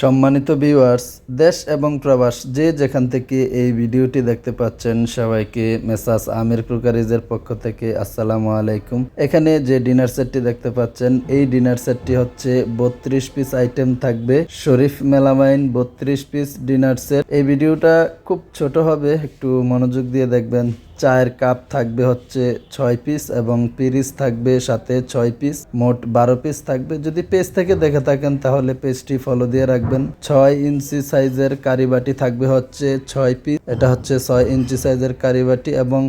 সম্মানিত ভিউয়ার্স দেশ এবং প্রবাস, যে যেখান থেকে এই ভিডিওটি দেখতে পাচ্ছেন, সবাইকে মেসাস আমির ক্রুকারিজের পক্ষ থেকে আসসালামু আলাইকুম। এখানে যে ডিনার সেটটি দেখতে পাচ্ছেন, এই ডিনার সেটটি হচ্ছে বত্রিশ পিস আইটেম থাকবে। শরীফ মেলামাইন বত্রিশ পিস ডিনার সেট এই ভিডিওটা খুব ছোট হবে, একটু মনোযোগ দিয়ে দেখবেন। চায়ের কাপ থাকবে হচ্ছে ছয় পিস এবং পিরিস থাকবে সাথে ছয় পিস, মোট বারো পিস থাকবে। যদি পেজ থেকে দেখে থাকেন, তাহলে পেজটি ফলো দিয়ে রাখবেন। ছয় ইঞ্চি সাইজের কারিবাটি থাকবে হচ্ছে ছয় পিস, এটা হচ্ছে ছয় ইঞ্চি সাইজের কারিবাটি এবং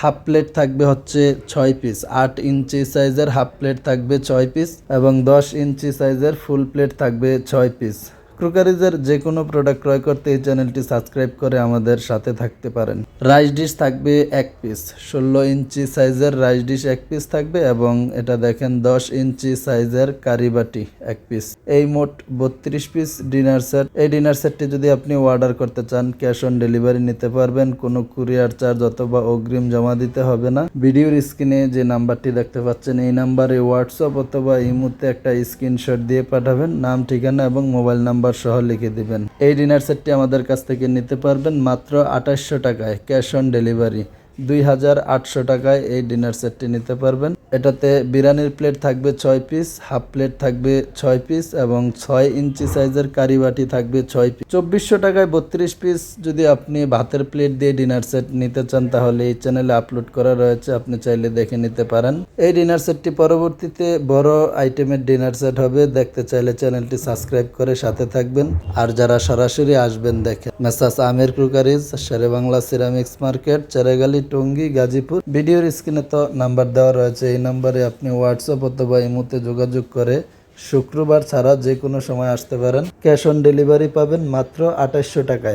হাফ প্লেট থাকবে হচ্ছে ছয় পিস। আট ইঞ্চি সাইজের হাফ প্লেট থাকবে ছয় পিস এবং দশ ইঞ্চি সাইজের ফুল প্লেট থাকবে ছয় পিস। ক্রুকারিজের যে কোনো প্রোডাক্ট ক্রয় করতে এই চ্যানেলটি সাবস্ক্রাইব করে আমাদের সাথে থাকতে পারেন। রাইস ডিশ থাকবে এক পিস ষোলো ইঞ্চি সাইজের রাইস ডিশ এক পিস থাকবে এবং এটা দেখেন দশ ইঞ্চি সাইজের কারিবাটি এক পিস এই মোট বত্রিশ পিস ডিনার সেট এই ডিনার সেটটি যদি আপনি অর্ডার করতে চান ক্যাশ অন ডেলিভারি নিতে পারবেন, কোনো কুরিয়ার চার্জ অথবা অগ্রিম জমা দিতে হবে না। ভিডিওর স্ক্রিনে যে নাম্বারটি দেখতে পাচ্ছেন, এই নাম্বারে হোয়াটসঅ্যাপ অথবা ইমুতে একটা স্ক্রিনশট দিয়ে পাঠাবেন। নাম, ঠিকানা এবং মোবাইল নাম্বার সহ লিখে দিবেন। এই ডিনার সেটটি আমাদের কাছ থেকে নিতে পারবেন মাত্র আঠাশশো টাকায় ক্যাশ অন ডেলিভারি। দুই হাজার আটশো টাকায় এই ডিনার সেটটি নিতে পারবেন। এটাতে বিরিয়ানির প্লেট থাকবে ছয় পিস হাফ প্লেট থাকবে ছয় পিস এবং ছয় ইঞ্চি সাইজের কারি বাটি থাকবে ছয় পিস চব্বিশশো টাকায় বত্রিশ পিস যদি আপনি ভাতের প্লেট দিয়ে ডিনার সেট নিতে চান, তাহলে এই চ্যানেলে আপলোড করা রয়েছে, আপনি চাইলে দেখে নিতে পারেন। এই ডিনার সেটটি পরবর্তীতে বড় আইটেমের ডিনার সেট হবে, দেখতে চাইলে চ্যানেলটি সাবস্ক্রাইব করে সাথে থাকবেন। আর যারা সরাসরি আসবেন, দেখেন Messrs Amir crockeries, Shere Bangla ceramics market Cheragali, Tongi, Gazipur. ভিডিওর স্ক্রিনে তো নাম্বার দেওয়া রয়েছে, এই নাম্বারে আপনি হোয়াটসঅ্যাপ অথবা ইমোতে যোগাযোগ করে শুক্রবার ছাড়া যে কোনো সময় আসতে পারেন। ক্যাশ অন ডেলিভারি পাবেন মাত্র আঠাশশো টাকায়।